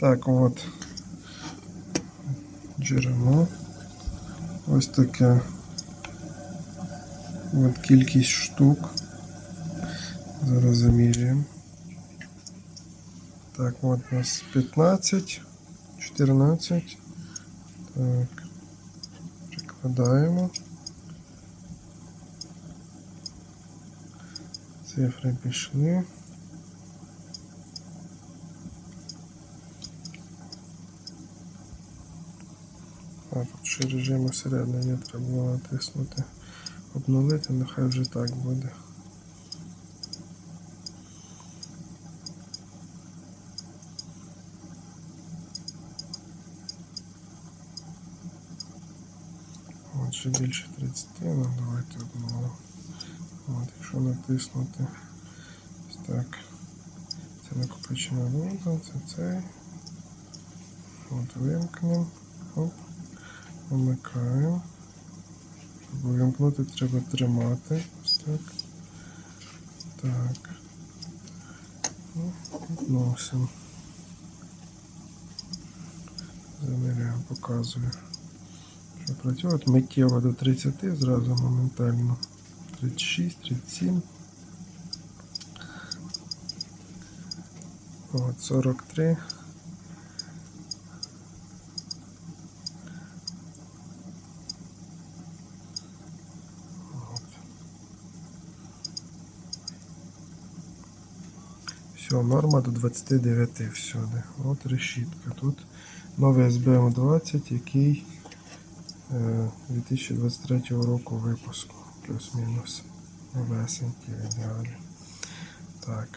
Так, от. Джерело. Ось таке. От кількість штук. Зараз замірюємо. Так, от у нас 15, 14. Так. Прикладаємо. Цифри пішли. Тут ще режим усередині треба було натиснути. Обновити, нехай вже так буде. От ще більше 30, ну давайте обновимо. От, якщо натиснути так. Це накопичена вода, це цей. От вимкнемо. Вмикаємо. Щоб вимкнути, треба тримати. Ось так. Так. Ну, Відносимо. Заміряємо, показую. Що працює. От миттєво до 30 зразу моментально. 36, 37. От 43. Все, норма до 29 всюди. От решітка. Тут новий SBM 20, який е, 2023 року випуску. Плюс-мінус. Новесенький ідеалі. Так.